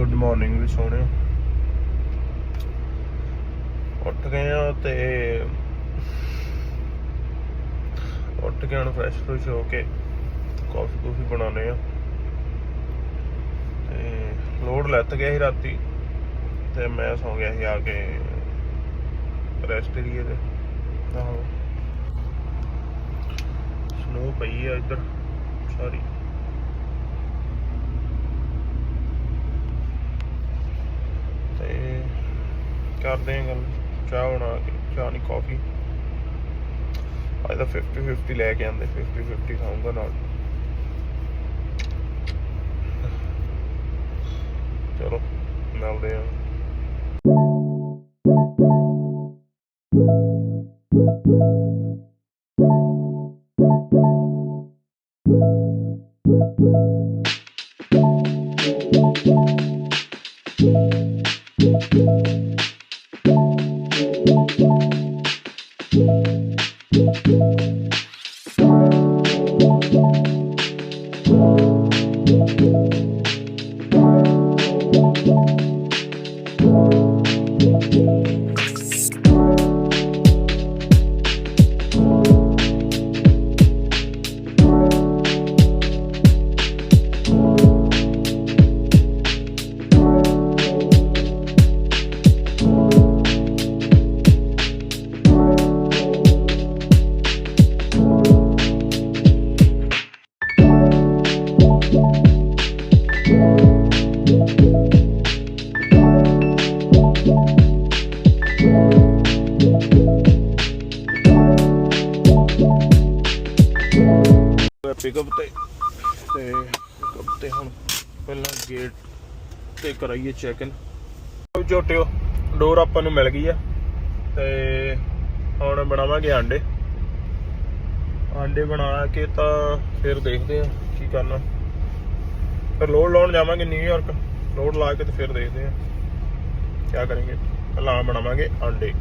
Good morning ਵੀ ਸੋਹਣਿਓ ਉੱਠ ਗਏ ਆ ਤੇ ਉੱਠ ਕੇ ਹੁਣ ਫਰੈਸ਼ ਫਰੈਸ਼ ਹੋ ਕੇ ਕਾਫੀ ਕੂਫੀ ਬਣਾਉਣੇ ਆ। ਤੇ ਲੋਡ ਲੱਤ ਗਿਆ ਸੀ ਰਾਤੀ ਤੇ ਮੈਂ ਸੌ ਗਿਆ ਸੀ ਆ ਕੇ ਰੈਸਟ ਏਰੀਏ ਤੇ। ਆਹੋ। ਸਨੋ ਪਈ ਆ ਇੱਧਰ, ਸਾਰੀ ਤੇ ਕਰਦੇ ਆ ਗੱਲ, ਚਾਹ ਬਣਾ ਕੇ, ਚਾਹ ਨਹੀਂ ਕਾਫੀ ਅੱਜ ਤਾਂ 50 50 ਲੈ ਕੇ ਆਂਦੇ 50 50 ਖਾਊਂਗਾ ਨਾਲ। ਚਲੋ, ਮਿਲਦੇ ਆ ਪਿਕਅਪ ਤੇ ਤੇ ਪਿਕਅਪ ਤੇ ਹੁਣ ਪਹਿਲਾਂ ਗੇਟ ਤੇ ਕਰਾਈਏ ਚੈੱਕ ਇਨ ਝੋਟਿਓ ਡੋਰ ਆਪਾਂ ਨੂੰ ਮਿਲ ਗਈ ਆ, ਤੇ ਹੁਣ ਬਣਾਵਾਂਗੇ ਆਂਡੇ। ਆਂਡੇ ਬਣਾ ਕੇ ਤਾਂ ਫਿਰ ਦੇਖਦੇ ਆ ਕੀ ਕਰਨਾ। ਫਿਰ ਲੋਡ ਲਾਉਣ ਜਾਵਾਂਗੇ ਨਿਊਯਾਰਕ ਲੋਡ ਲਾ ਕੇ ਤੇ ਫਿਰ ਦੇਖਦੇ ਆ। ਕੀ ਕਰਾਂਗੇ? ਪਹਿਲਾਂ ਬਣਾਵਾਂਗੇ ਆਂਡੇ।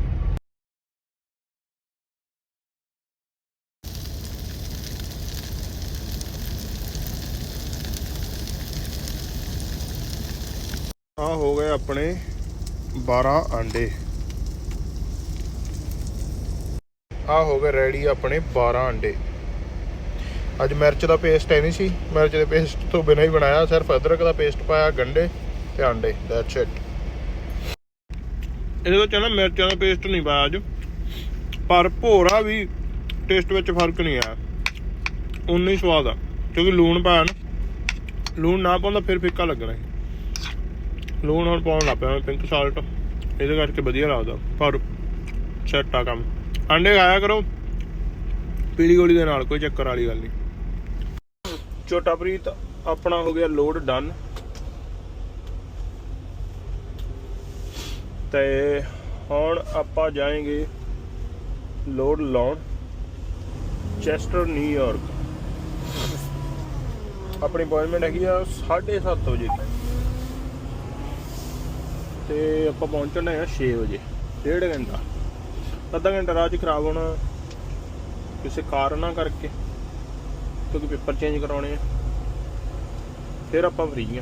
ਆ ਹੋ ਗਏ ਆਪਣੇ 12 ਆਂਡੇ ਆ ਹੋ ਗਏ ਰੈਡੀ ਆਪਣੇ 12 ਆਂਡੇ ਅੱਜ ਮਿਰਚ ਦਾ ਪੇਸਟ ਹੈ ਨਹੀਂ ਸੀ। ਮਿਰਚ ਦੇ ਪੇਸਟ ਤੋਂ ਬਿਨਾਂ ਹੀ ਬਣਾਇਆ। ਸਿਰਫ ਅਦਰਕ ਦਾ ਪੇਸਟ ਪਾਇਆ, ਗੰਡੇ ਤੇ ਆਂਡੇ ਦੈਟਸ ਇਟ ਇਹਦੇ ਵਿੱਚ ਨਾ ਮਿਰਚਾਂ ਦਾ ਪੇਸਟ ਨਹੀਂ ਪਾਇਆ ਅੱਜ। ਪਰ ਭੋਰਾ ਵੀ ਟੇਸਟ ਵਿੱਚ ਫ਼ਰਕ ਨਹੀਂ ਆਇਆ। ਉਨਾ ਹੀ ਸਵਾਦ ਆ। ਕਿਉਂਕਿ ਲੂਣ ਪਾਇਆ ਨਾ। ਲੂਣ ਨਾ ਪਾਉਂਦਾ ਫਿਰ ਫਿੱਕਾ ਲੱਗਣਾ ਲੂਣ ਹੁਣ ਪਾਉਣ ਲੱਗ ਪਿਆ ਪਿੰਕ ਸਾਲਟ ਇਹਦੇ ਕਰਕੇ ਵਧੀਆ ਲੱਗਦਾ, ਪਰ ਸੈੱਟ ਆ ਕੰਮ। ਅੰਡੇ ਖਾਇਆ ਕਰੋ। ਪੀਲੀ ਗੋਲੀ ਦੇ ਨਾਲ, ਕੋਈ ਚੱਕਰ ਵਾਲੀ ਗੱਲ ਨਹੀਂ। ਛੋਟਾ ਪ੍ਰੀਤ ਆਪਣਾ ਹੋ ਗਿਆ ਲੋਡ ਡਨ ਤੇ ਹੁਣ ਆਪਾਂ ਜਾਏਂਗੇ ਲੋਡ ਲਾਉਣ। ਚੈਸਟਰ ਨਿਊਯਾਰਕ ਆਪਣੀ ਅਪਾਇੰਟਮੈਂਟ ਹੈਗੀ ਆ 7:30 ਵਜੇ। ਦੀ ਤੇ ਆਪਾਂ ਪਹੁੰਚਣਾ ਹੈ 6 ਵਜੇ, ਡੇਢ ਘੰਟਾ। ਅੱਧਾ ਘੰਟਾ ਰਾਹ 'ਚ ਖਰਾਬ ਹੋਣਾ, ਕਿਸੇ ਕਾਰਨਾਂ ਕਰਕੇ, ਕਿਉਂਕਿ ਪੇਪਰ ਚੇਂਜ ਕਰਾਉਣੇ ਆ। ਫਿਰ ਆਪਾਂ ਫਰੀ ਆ।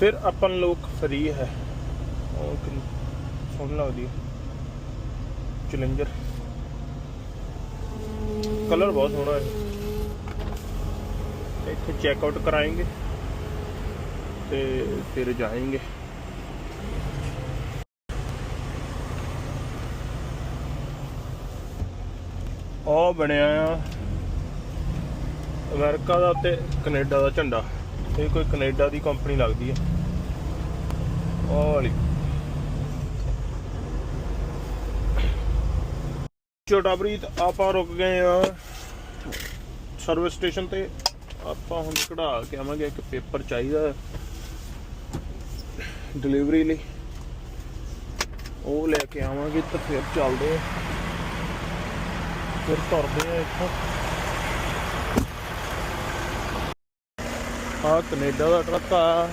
ਫਿਰ ਆਪਾਂ ਲੋਕ ਫਰੀ ਹੈ। ਉਹ ਕਿੰਨੀ ਸੋਹਣੀ ਲੱਗਦੀ ਚਲੰਜਰ ਕਲਰ ਬਹੁਤ ਸੋਹਣਾ ਹੈ। ਇੱਥੇ ਚੈੱਕ ਆਊਟ ਕਰਾਏਂਗੇ। ਤੇ ਫਿਰ ਜਾਏਂਗੇ। ਉਹ ਬਣਿਆ ਆ ਅਮਰੀਕਾ ਦਾ ਤੇ ਕੈਨੇਡਾ ਦਾ ਝੰਡਾ। ਇਹ ਕੋਈ ਕੈਨੇਡਾ ਦੀ ਕੰਪਨੀ ਲੱਗਦੀ ਹੈ ਉਹ ਵਾਲੀ। ਛੋਟਾ ਬਰੀਤ ਆਪਾਂ ਰੁਕ ਗਏ ਆ। ਸਰਵਿਸ ਸਟੇਸ਼ਨ ਤੇ ਆਪਾਂ ਹੁਣ ਕਢਾ ਕੇ ਆਵਾਂਗੇ। ਇੱਕ ਪੇਪਰ ਚਾਹੀਦਾ। ਡਿਲੀਵਰੀ ਲਈ। ਉਹ ਲੈ ਕੇ ਆਵਾਂਗੇ ਤਾਂ ਫਿਰ ਚੱਲਦੇ ਆ। ਫਿਰ ਤੁਰਦੇ ਆ ਇੱਥੋਂ। ਆ ਕੈਨੇਡਾ ਦਾ ਟਰੱਕ ਆ।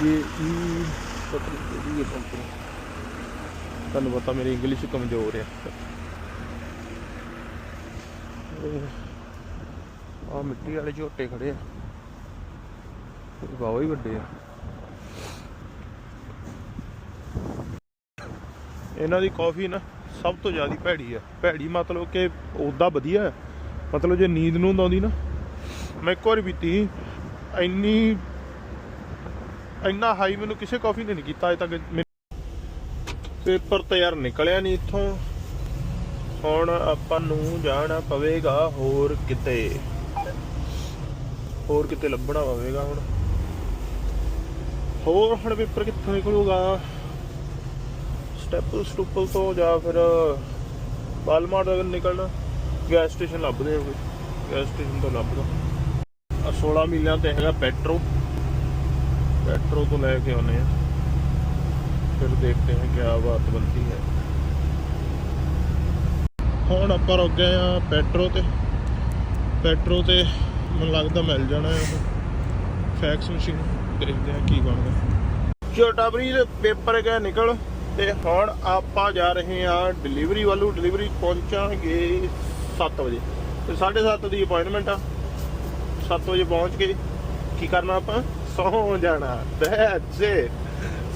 ਜੇ ਈ ਪਤਾ ਨਹੀਂ ਕੰਪਨੀ ਤੁਹਾਨੂੰ ਪਤਾ ਮੇਰੀ ਇੰਗਲਿਸ਼ ਕਮਜ਼ੋਰ ਆ। ਆ ਮਿੱਟੀ ਵਾਲੇ ਝੋਟੇ ਖੜੇ ਆ। ਵਾਹ ਹੀ ਵੱਡੇ ਆ। ਇਹਨਾਂ ਦੀ ਕਾਫੀ ਨਾ ਸਭ ਤੋਂ ਜ਼ਿਆਦਾ ਭੈੜੀ ਆ। ਭੈੜੀ ਮਤਲਬ ਕਿ ਉਦਾਂ ਵਧੀਆ ਮਤਲਬ ਜੇ ਨੀਂਦ ਨੂੰ ਆਉਂਦੀ ਨਾ, ਮੈਂ ਇੱਕ ਵਾਰ ਪੀਤੀ ਇੰਨੀ, ਇੰਨਾ ਹਾਈ ਮੈਨੂੰ ਕਿਸੇ ਕਾਫੀ ਨੇ ਨਹੀਂ ਕੀਤਾ ਅਜੇ ਤੱਕ। ਪੇਪਰ ਤਾਂ ਯਾਰ ਨਿਕਲਿਆ ਨਹੀਂ ਇੱਥੋਂ। ਹੁਣ ਆਪਾਂ ਨੂੰ ਜਾਣਾ ਪਵੇਗਾ ਹੋਰ ਕਿਤੇ। ਹੋਰ ਕਿਤੇ ਲੱਭਣਾ ਪਵੇਗਾ ਹੁਣ। ਹੋਰ ਹੁਣ ਪੇਪਰ ਕਿੱਥੋਂ ਨਿਕਲੂਗਾ? ਸਟੈਪਲ ਸਟੂਪਲ ਤੋਂ ਜਾਂ ਫਿਰ ਬਾਲਮਾਰ ਅਗਰ ਨਿਕਲਣਾ ਗੈਸ ਸਟੇਸ਼ਨ ਲੱਭਦੇ ਹਾਂ ਕੋਈ। ਗੈਸ ਸਟੇਸ਼ਨ ਤੋਂ ਲੱਭਦਾ। ਆ 16 ਮੀਲਾਂ ਤੇ ਹੈਗਾ ਪੈਟਰੋ। ਪੈਟਰੋ ਤੋਂ ਲੈ ਕੇ ਆਉਨੇ ਆ। ਫਿਰ ਦੇਖਦੇ ਹਾਂ ਕੀ ਬਾਤ ਬਣਦੀ ਹੈ। ਹੁਣ ਆਪਾਂ ਰੁਕ ਗਏ ਆ ਪੈਟਰੋ ਤੇ। ਪੈਟਰੋ ਤੇ ਮੈਨੂੰ ਲੱਗਦਾ ਮਿਲ ਜਾਣਾ ਹੈ ਫੈਕਸ ਮਸ਼ੀਨ ਦੇਖਦੇ ਹਾਂ ਕੀ ਬਣਦਾ। ਛੋਟਾ ਬਰੀ ਦੇ ਪੇਪਰ ਗਿਆ ਨਿਕਲ। ਤੇ ਹੁਣ ਆਪਾਂ ਜਾ ਰਹੇ ਹਾਂ ਡਿਲੀਵਰੀ ਵੱਲੋਂ ਡਿਲੀਵਰੀ ਪਹੁੰਚਾਂਗੇ 7 ਵਜੇ। ਤੇ 7:30 ਦੀ ਅਪਾਇੰਟਮੈਂਟ ਆ। 7 ਵਜੇ ਪਹੁੰਚ ਕੇ ਕੀ ਕਰਨਾ ਆਪਾਂ? ਸੌ ਜਾਣਾ। ਦੈਟਸ ਇਟ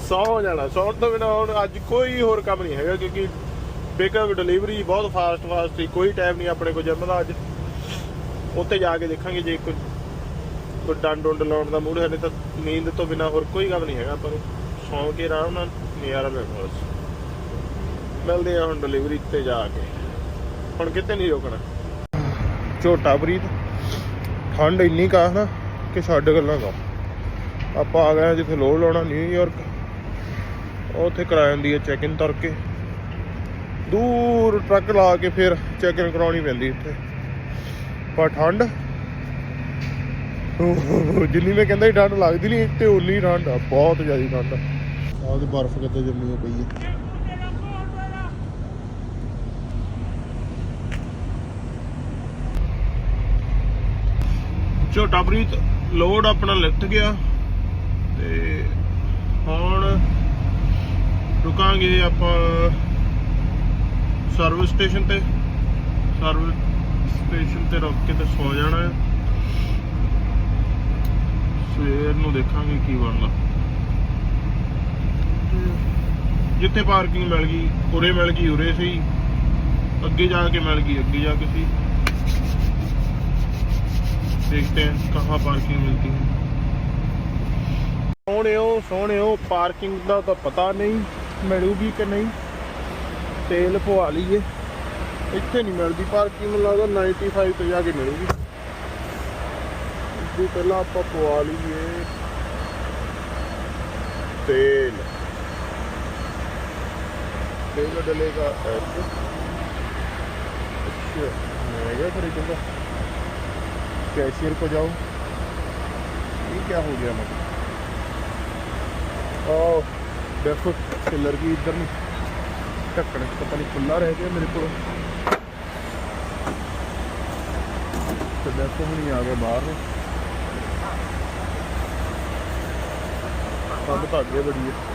ਸੌ ਜਾਣਾ। ਸੌਣ ਤੋਂ ਬਿਨਾ ਹੁਣ ਅੱਜ ਕੋਈ ਹੋਰ ਕੰਮ ਨਹੀਂ ਹੈਗਾ ਕਿਉਂਕਿ ਪਿਕਅਪ ਡਿਲੀਵਰੀ ਬਹੁਤ ਫਾਸਟ ਫਾਸਟ ਸੀ। ਕੋਈ ਟਾਈਮ ਨਹੀਂ ਆਪਣੇ ਕੋਲ ਜਿੰਮ ਦਾ ਅੱਜ। ਉੱਥੇ ਜਾ ਕੇ ਦੇਖਾਂਗੇ ਜੇ ਕੋਈ ਕੋਈ ਡੰਡ ਡੁੰਡ ਲਾਉਣ ਦਾ ਮੂਡ ਹੈ ਨਹੀਂ ਤਾਂ ਨੀਂਦ ਤੋਂ ਬਿਨਾ ਹੋਰ ਕੋਈ ਕੰਮ ਨਹੀਂ ਹੈਗਾ ਆਪਾਂ ਨੂੰ। ਸੌਂ ਕੇ ਆਰਾਮ ਨਾਲ ਨਜ਼ਾਰਾ ਲੈਣਾ ਬਸ ਮਿਲਦੇ ਆ ਹੁਣ ਡਿਲੀਵਰੀ ਤੇ ਜਾ ਕੇ। ਹੁਣ ਕਿਤੇ ਨਹੀਂ ਰੋਕਣਾ? ਝੋਟਾ ਬਰੀਦ ਠੰਡ ਇੰਨੀ ਕਾ ਨਾ ਕਿ ਛੱਡ ਗੱਲਾਂ ਦਾ ਆਪਾਂ ਆ ਗਏ ਜਿੱਥੇ ਲੋਡ ਲਾਉਣਾ ਨਿਊਯਾਰਕ ਉੱਥੇ ਕਰਾ ਜਾਂਦੀ ਹੈ ਚੈੱਕ ਇਨ ਤਰ ਕੇ ਦੂਰ ਟਰੱਕ ਲਾ ਕੇ ਫਿਰ ਚੈੱਕ ਇਨ ਕਰਾਉਣੀ ਪੈਂਦੀ ਇੱਥੇ। ਪਰ ਠੰਡ? ਜਿੰਨੀ ਮੈਂ ਕਹਿੰਦਾ ਸੀ, ਠੰਡ ਲੱਗਦੀ ਨਹੀਂ ਤੇ ਉਨੀ ਠੰਡ ਆ, ਬਹੁਤ ਜ਼ਿਆਦਾ ਠੰਡ ਆ। ਆਹ ਤੇ ਬਰਫ਼ ਕਿਤੇ ਜੰਮੀ ਹੋਈ ਪਈ ਹੈ ਝੋਟਾ ਪ੍ਰੀਤ ਲੋਡ ਆਪਣਾ ਲਿਫਟ ਗਿਆ ਤੇ ਹੁਣ ਰੁਕਾਂਗੇ ਆਪਾਂ ਸਰਵਿਸ ਸਟੇਸ਼ਨ ਤੇ। ਸਰਵਿਸ ਸਟੇਸ਼ਨ ਤੇ ਰੁਕ ਕੇ ਤੇ ਸੌ ਜਾਣਾ ਹੈ। ਸਵੇਰ ਨੂੰ ਦੇਖਾਂਗੇ ਕੀ ਬਣਦਾ ਤੇ ਜਿੱਥੇ ਪਾਰਕਿੰਗ ਮਿਲ ਗਈ ਉਰੇ ਮਿਲ ਗਈ ਉਰੇ ਸੀ ਅੱਗੇ ਜਾ ਕੇ ਮਿਲ ਗਈ ਅੱਗੇ ਜਾ ਕੇ ਸੀ देखते हैं कहाँ पार्किंग मिलती है ਸੋਹਣਿਓ ਸੋਹਣਿਓ ਪਾਰਕਿੰਗ ਦਾ ਤਾਂ ਪਤਾ ਨਹੀਂ ਮਿਲੂਗੀ ਕਿ ਨਹੀਂ ਤੇਲ ਪਵਾ ਲਈਏ ਇੱਥੇ ਨਹੀਂ ਮਿਲਦੀ ਪਾਰਕਿੰਗ ਮੈਨੂੰ ਲੱਗਦਾ 95 ਤੇ ਜਾ ਕੇ ਮਿਲੂਗੀ ਇਸ ਤੋਂ ਪਹਿਲਾਂ ਆਪਾਂ ਪਵਾ ਲਈਏ ਤੇਲ ഡെയിലി ഡെയിലേക്ക് महंगा खरीदूँगा कैशियर को जाओ ये क्या हो गया मतलब और देखो चिल्लर की इधर नहीं ढक्कन पता नहीं खुला रह गया मेरे को तो देखो हम नहीं आ गए बाहर में ठंड भाग गए बड़ी है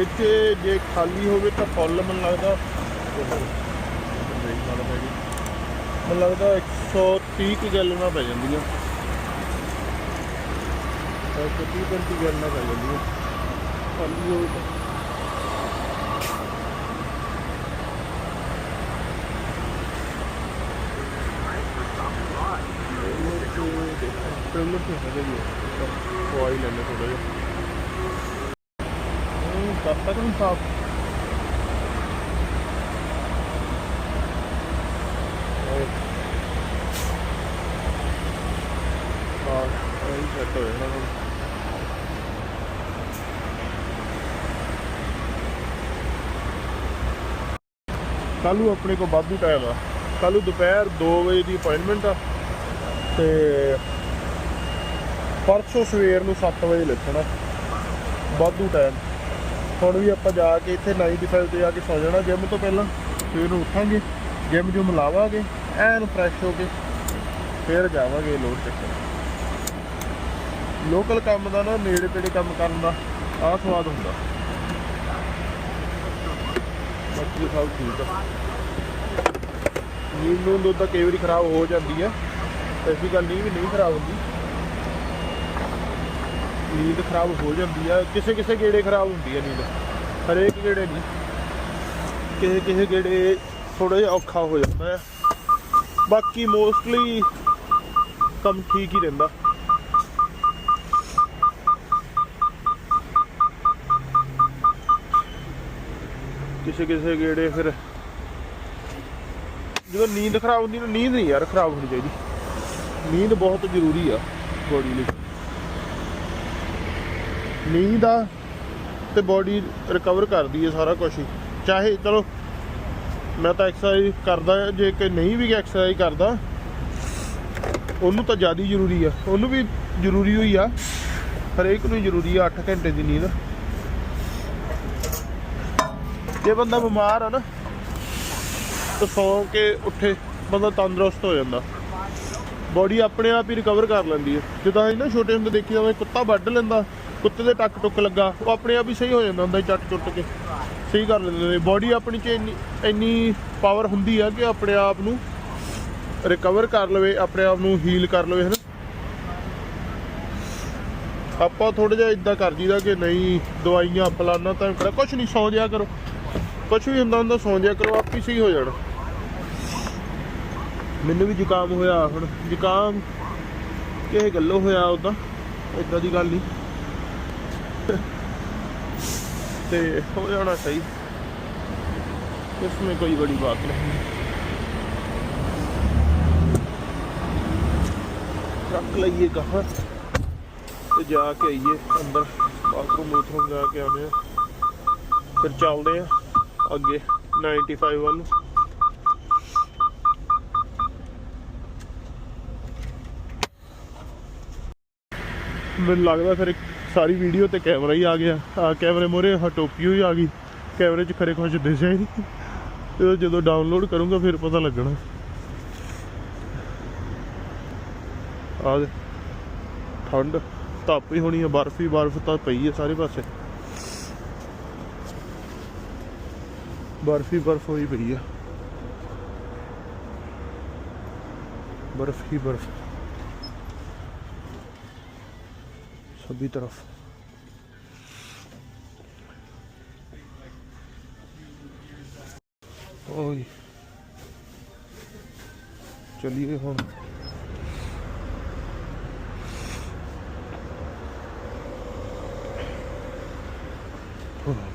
ਇੱਥੇ ਜੇ ਖਾਲੀ ਹੋਵੇ ਤਾਂ ਫੁੱਲ ਮੈਨੂੰ ਲੱਗਦਾ ਮੈਨੂੰ ਲੱਗਦਾ 130 ਕੁ ਗੈਲਨਾਂ ਪੈ ਜਾਂਦੀਆਂ 130 35 ਗੈਲਨਾਂ ਪੈ ਜਾਂਦੀਆਂ ਖਾਲੀ ਹੋਵੇ ਤਾਂ ਤੇ ਹੈਗਾ ਜੀ ਉਹ ਆਈ ਲੈਣੇ ਥੋੜਾ ਜਿਹਾ ਉਹ ਕਰਤਾ ਕਿ ਹਾਂ, ਇਹ ਸੈੱਟ ਹੋ ਜਾਣਾ ਹੁਣ ਕੱਲ੍ਹ ਨੂੰ ਆਪਣੇ ਕੋਲ ਵਾਧੂ ਟਾਈਮ ਆ। ਕੱਲ੍ਹ ਨੂੰ ਦੁਪਹਿਰ 2 ਵਜੇ ਦੀ ਅਪਾਇੰਟਮੈਂਟ ਆ ਤੇ ਪਰਸੋਂ ਸਵੇਰ ਨੂੰ 7 ਵਜੇ ਲਿਖਣਾ ਵਾਧੂ ਟਾਈਮ ਹੁਣ ਵੀ ਆਪਾਂ ਜਾ ਕੇ ਇੱਥੇ 95 ਤੇ ਜਾ ਕੇ ਸੌ ਜਾਣਾ ਜਿਮ ਤੋਂ ਪਹਿਲਾਂ, ਸਵੇਰ ਨੂੰ ਉੱਠਾਂਗੇ ਜਿਮ ਜੁਮ ਲਾਵਾਂਗੇ, ਐਨ ਫਰੈਸ਼ ਹੋ ਕੇ ਫਿਰ ਜਾਵਾਂਗੇ ਲੋਡ ਚੱਕਰ ਲੋਕਲ ਕੰਮ ਦਾ ਨਾ, ਨੇੜੇ ਤੇੜੇ ਕੰਮ ਕਰਨ ਦਾ, ਆਹ ਸਵਾਦ ਹੁੰਦਾ। ਬਾਕੀ ਸਭ ਠੀਕ ਆ। ਨੀਂਦ ਨੂੰ ਦੁੱਧ ਤਾਂ ਕਈ ਵਾਰੀ ਖਰਾਬ ਹੋ ਜਾਂਦੀ ਆ, ਐਸੀ ਗੱਲ ਨਹੀਂ ਵੀ ਨਹੀਂ ਖਰਾਬ ਹੁੰਦੀ। ਨੀਂਦ ਖਰਾਬ ਹੋ ਜਾਂਦੀ ਆ, ਕਿਸੇ ਕਿਸੇ ਗੇੜੇ ਖਰਾਬ ਹੁੰਦੀ ਆ ਨੀਂਦ। ਹਰੇਕ ਗੇੜੇ ਨਹੀਂ ਕਿਸੇ ਕਿਸੇ ਗੇੜੇ ਥੋੜਾ ਜਿਹਾ ਔਖਾ ਹੋ ਜਾਂਦਾ ਆ। ਬਾਕੀ ਮੋਸਟਲੀ ਕੰਮ ਠੀਕ ਹੀ ਰਹਿੰਦਾ। ਕਿਸੇ ਕਿਸੇ ਗੇੜੇ ਫਿਰ ਜਦੋਂ ਨੀਂਦ ਖਰਾਬ ਹੁੰਦੀ ਨਾ, ਨੀਂਦ ਨਹੀਂ ਯਾਰ ਖਰਾਬ ਹੋਣੀ ਚਾਹੀਦੀ। ਨੀਂਦ ਬਹੁਤ ਜ਼ਰੂਰੀ ਆ ਬੋਡੀ ਲਈ। ਨੀਂਦ ਆ ਤੇ ਬੋਡੀ ਰਿਕਵਰ ਕਰਦੀ ਹੈ ਸਾਰਾ ਕੁਝ ਹੀ। ਚਾਹੇ ਚਲੋ, ਮੈਂ ਤਾਂ ਐਕਸਰਸਾਈਜ਼ ਕਰਦਾ, ਜੇ ਕਿ ਨਹੀਂ ਵੀ ਐਕਸਰਸਾਈਜ਼ ਕਰਦਾ, ਉਹਨੂੰ ਤਾਂ ਜ਼ਿਆਦਾ ਜ਼ਰੂਰੀ ਆ। ਉਹਨੂੰ ਵੀ ਜ਼ਰੂਰੀ ਹੋਈ ਆ। ਹਰੇਕ ਨੂੰ ਹੀ ਜ਼ਰੂਰੀ ਆ 8 ਘੰਟੇ ਦੀ ਨੀਂਦ। ਜੇ ਬੰਦਾ ਬਿਮਾਰ ਆ ਨਾ, ਤਾਂ ਸੌਂ ਕੇ ਉੱਠੇ, ਬੰਦਾ ਤੰਦਰੁਸਤ ਹੋ ਜਾਂਦਾ। ਬੋਡੀ ਆਪਣੇ ਆਪ ਹੀ ਰਿਕਵਰ ਕਰ ਲੈਂਦੀ ਹੈ। ਜਿੱਦਾਂ ਅਸੀਂ ਨਾ ਛੋਟੇ ਹੁੰਦੇ ਦੇਖੀ ਜਾਵੇ, ਕੁੱਤਾ ਵੱਢ ਲੈਂਦਾ। ਕੁੱਤੇ ਦੇ ਟੱਕ ਟੁੱਕ ਲੱਗਾ, ਉਹ ਆਪਣੇ ਆਪ ਹੀ ਸਹੀ ਹੋ ਜਾਂਦਾ ਹੁੰਦਾ ਸੀ ਚੱਟ ਚੁੱਟ ਕੇ। ਸਹੀ ਕਰ ਲੈਂਦੇ ਨੇ। ਬੋਡੀ ਆਪਣੀ ਚ ਇੰਨੀ ਇੰਨੀ ਪਾਵਰ ਹੁੰਦੀ ਆ ਕਿ ਆਪਣੇ ਆਪ ਨੂੰ ਰਿਕਵਰ ਕਰ ਲਵੇ, ਆਪਣੇ ਆਪ ਨੂੰ ਹੀਲ ਕਰ ਲਵੇ, ਹਨਾ? ਆਪਾਂ ਥੋੜਾ ਜਿਹਾ ਇਦਾਂ ਕਰ ਜੀਦਾ ਕਿ ਨਹੀਂ, ਦਵਾਈਆਂ, ਫਲਾਨਾ ਤਾਂ ਕਰ ਕੁਝ ਨਹੀਂ, ਸੌਂ ਜਿਆ ਕਰੋ। ਕੁਝ ਵੀ ਹੁੰਦਾ ਹੁੰਦਾ ਸੌਂ ਜਿਆ ਕਰੋ, ਆਪ ਹੀ ਸਹੀ ਹੋ ਜਾਣਾ। ਮੈਨੂੰ ਵੀ ਜ਼ੁਕਾਮ ਹੋਇਆ ਹੁਣ। ਜ਼ੁਕਾਮ ਕਿਸੇ ਗੱਲੋਂ ਹੋਇਆ ਉਦਾਂ ਇਦਾਂ ਦੀ ਗੱਲ ਨਹੀਂ। ਤੇ ਹੋ ਜਾਣਾ ਸਹੀ इसमें कोई बड़ी बात नहीं रख लइए कहाँ ਤੇ ਜਾ ਕੇ ਆਈਏ ਅੰਦਰ ਬਾਥਰੂਮ ਬਾਥਰੂਮ ਜਾ ਕੇ ਆਨੇ ਆ ਫਿਰ ਚੱਲਦੇ ਆ ਅੱਗੇ 95 ਵੱਲ ਨੂੰ ਮੈਨੂੰ ਲੱਗਦਾ ਫਿਰ ਇੱਕ ਸਾਰੀ ਵੀਡੀਓ ਤੇ ਕੈਮਰਾ ਹੀ ਆ ਗਿਆ। ਆ ਕੈਮਰੇ ਮੋਰੇ ਟੋਪੀ ਹੋਈ ਆ ਗਈ। ਕੈਮਰੇ 'ਚ ਖਰੇ ਖੁਸ਼ ਦਿਸਿਆ ਹੀ ਨਹੀਂ। ਜਦੋਂ ਡਾਊਨਲੋਡ ਕਰੂੰਗਾ ਫਿਰ ਪਤਾ ਲੱਗਣਾ। ਆ ਠੰਡ ਧੱਪ ਹੀ ਹੋਣੀ ਹੈ ਬਰਫ ਹੀ ਬਰਫ ਤਾਂ ਪਈ ਹੈ ਸਾਰੇ ਪਾਸੇ। ਬਰਫ ਹੀ ਬਰਫ ਹੋਈ ਪਈ ਹੈ ਬਰਫ ਹੀ ਬਰਫ। सभी तरफ ओए चलिए हम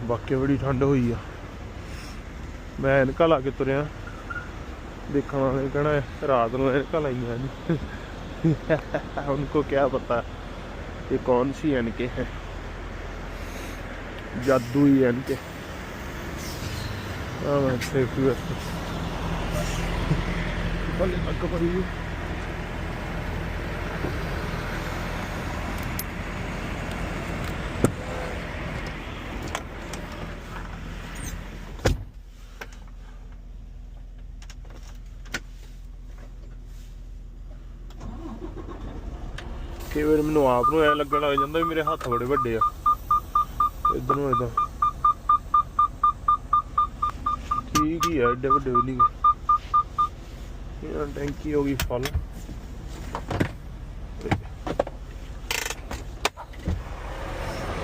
ਬਾਕੀ ਬੜੀ ਠੰਡ ਹੋਈ ਆ ਮੈਂ ਐਨਕਾਂ ਲਾ ਕੇ ਤੁਰਿਆ देखने वाले कहना है रात में एनका लाइया नहीं उनको क्या पता ये कौन सी एनके हैं जादू ही एनके हाँ मैं सेफ्टी ਕਈ ਵਾਰ ਮੈਨੂੰ ਆਪ ਨੂੰ ਐ ਲੱਗਣ ਲੱਗ ਜਾਂਦਾ ਵੀ ਮੇਰੇ ਹੱਥ ਬੜੇ ਵੱਡੇ ਆ। ਇਧਰ ਨੂੰ ਇਦਾਂ ਠੀਕ ਹੀ ਆ ਏਡੇ ਵੱਡੇ ਵੀ ਨਹੀਂ ਇਹ ਟੈਂਕੀ ਹੋ ਗਈ ਫੁੱਲ।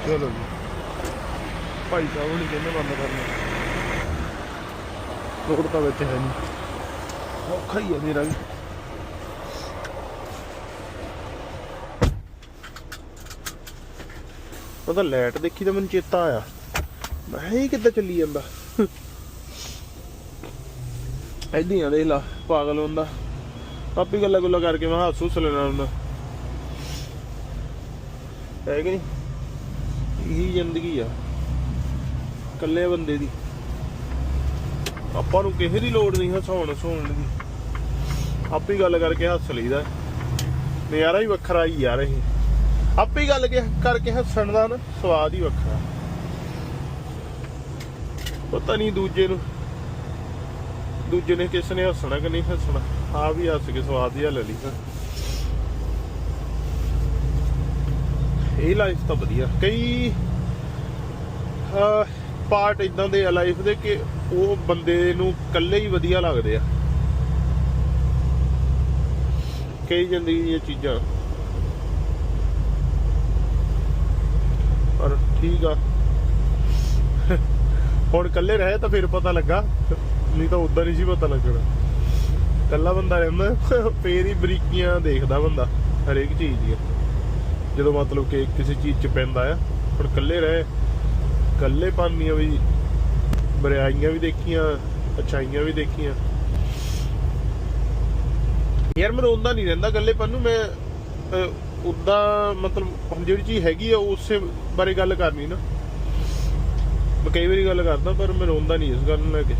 ਚਲੋ ਜੀ। ਭਾਈ ਸਾਹਿਬ ਨੇ ਕਹਿੰਦੇ ਬੰਦ ਕਰਨਾ? ਲੋੜ ਤਾਂ ਵਿੱਚ ਹੈ ਨਹੀਂ। ਔਖਾ ਹੀ ਹੈ ਮੇਰਾ ਵੀ। ਉਹਦਾ ਲਾਈਟ ਦੇਖੀ ਤਾਂ ਮੈਨੂੰ ਚੇਤਾ ਆਇਆ। ਮੈਂ ਕਿਹਾ, ਇਹ ਕਿੱਦਾਂ ਚੱਲੀ ਜਾਂਦਾ? ਐਦਾਂ ਦੇਖ ਲਾ, ਪਾਗਲ ਹੁੰਦਾ ਆਪੀ ਗੱਲਾਂ ਗੁੱਲਾਂ ਕਰਕੇ ਮੈਂ ਹੱਸ ਹੁੱਸ ਲੈਣਾ ਹੁੰਦਾ ਹੈ ਕਿ ਨਹੀਂ? ਇਹੀ ਜ਼ਿੰਦਗੀ ਆ, ਇਕੱਲੇ ਬੰਦੇ ਦੀ। ਆਪਾਂ ਨੂੰ ਕਿਸੇ ਦੀ ਲੋੜ ਨਹੀਂ ਹਸਾਉਣ ਹਸਾਉਣ ਦੀ। ਆਪੇ ਗੱਲ ਕਰਕੇ ਹੱਸ ਲਈਦਾ। ਨਜ਼ਾਰਾ ਹੀ ਵੱਖਰਾ ਹੀ ਯਾਰ ਇਹ। ਆਪੇ ਗੱਲ ਕਰਕੇ ਹੱਸਣ ਦਾ ਨਾ ਸਵਾਦ ਹੀ ਵੱਖਰਾ। ਪਤਾ ਨਹੀਂ ਦੂਜੇ ਨੂੰ ਦੂਜੇ ਨੇ ਕਿਸ ਨੇ ਹੱਸਣਾ ਕਿ ਨਹੀਂ ਹੱਸਣਾ। ਆ ਵੀ ਹੱਸ ਕੇ ਸਵਾਦ ਹੀ ਲੈ ਲਈ ਇਹ ਲਾਈਫ ਤਾਂ ਵਧੀਆ। ਕਈ ਪਾਰਟ ਇਦਾਂ ਦੇ ਆ ਲਾਈਫ ਦੇ ਕਿ ਉਹ ਬੰਦੇ ਨੂੰ ਇਕੱਲੇ ਹੀ ਵਧੀਆ ਲੱਗਦੇ ਆ। ਕਈ ਜ਼ਿੰਦਗੀ ਦੀਆਂ ਚੀਜ਼ਾਂ ਪਰ ਠੀਕ ਆ। ਹੁਣ ਇਕੱਲੇ ਰਹੇ ਤਾਂ ਫਿਰ ਪਤਾ ਲੱਗਾ। ਨਹੀਂ ਤਾਂ ਉਦਾਂ ਨਹੀਂ ਸੀ ਪਤਾ ਲੱਗਣਾ। ਇਕੱਲਾ ਬੰਦਾ ਰਹਿੰਦਾ, ਫੇਰ ਹੀ ਬਰੀਕੀਆਂ ਦੇਖਦਾ ਬੰਦਾ, ਹਰੇਕ ਚੀਜ਼ ਦੀਆਂ। ਜਦੋਂ ਮਤਲਬ ਕਿ ਕਿਸੇ ਚੀਜ਼ 'ਚ ਪੈਂਦਾ ਆ, ਹੁਣ ਇਕੱਲੇ ਰਹੇ, ਇਕੱਲੇ ਪਾਨੀਆਂ ਵੀ, ਬਰਿਆਈਆਂ ਵੀ ਦੇਖੀਆਂ, ਅਛਾਈਆਂ ਵੀ ਦੇਖੀਆਂ। ਯਾਰ ਮੈਂ ਰੋਂਦਾ ਨਹੀਂ ਰਹਿੰਦਾ ਇਕੱਲੇ ਨੂੰ, ਮੈਂ ਉਦਾਂ ਮਤਲਬ ਜਿਹੜੀ ਚੀਜ਼ ਹੈਗੀ ਆ, ਉਸੇ ਬਾਰੇ ਗੱਲ ਕਰਨੀ ਨਾ। ਮੈਂ ਕਈ ਵਾਰੀ ਗੱਲ ਕਰਦਾ, ਪਰ ਮੈਂ ਰੋਂਦਾ ਨਹੀਂ ਇਸ ਗੱਲ ਨੂੰ ਲੈ ਕੇ।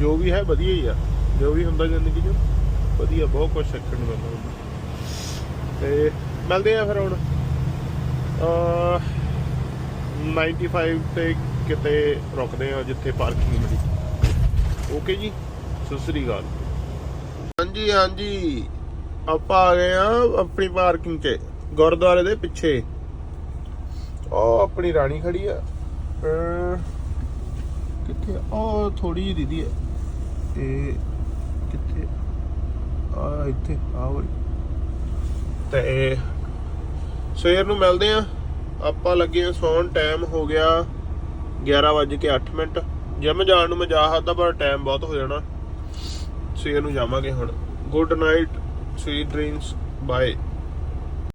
ਜੋ ਵੀ ਹੈ, ਵਧੀਆ ਹੀ ਆ। ਜੋ ਵੀ ਹੁੰਦਾ ਜ਼ਿੰਦਗੀ 'ਚ, ਵਧੀਆ, ਬਹੁਤ ਕੁਝ ਸਿੱਖਣ ਨੂੰ ਮਿਲਦਾ ਤੇ ਮਿਲਦੇ ਆ ਫਿਰ ਹੁਣ। ਅਹ 95 ਤੇ ਕਿਤੇ ਰੁਕਦੇ ਆ, ਜਿੱਥੇ ਪਾਰਕਿੰਗ ਮਿਲੀ। ਓਕੇ ਜੀ? ਸਤਿ ਸ੍ਰੀ ਅਕਾਲ। ਹਾਂਜੀ ਹਾਂਜੀ। ਆਪਾਂ ਆ ਗਏ ਆ ਆਪਣੀ ਪਾਰਕਿੰਗ 'ਚ ਗੁਰਦੁਆਰੇ ਦੇ ਪਿੱਛੇ। ਉਹ ਆਪਣੀ ਰਾਣੀ ਖੜੀ ਆ। ਅਹ ਕਿੱਥੇ ਉਹ ਥੋੜੀ ਜਿਹੀ ਦੀਦੀ ਹੈ ਤੇ ਕਿੱਥੇ? ਆ ਇੱਥੇ ਆ ਵਾਲੀ। ਤੇ ਸਵੇਰ ਨੂੰ ਮਿਲਦੇ ਆ। ਆਪਾਂ ਲੱਗੇ ਆ ਸੌਣ ਟਾਈਮ ਹੋ ਗਿਆ 11:08 ਮਿੰਟ। ਜਿਮ ਜਾਣ ਨੂੰ ਮੈਂ ਜਾ ਸਕਦਾ ਪਰ ਟਾਈਮ ਬਹੁਤ ਹੋ ਜਾਣਾ। ਸਵੇਰ ਨੂੰ ਜਾਵਾਂਗੇ ਹੁਣ। Good night Sweet dreams. Bye.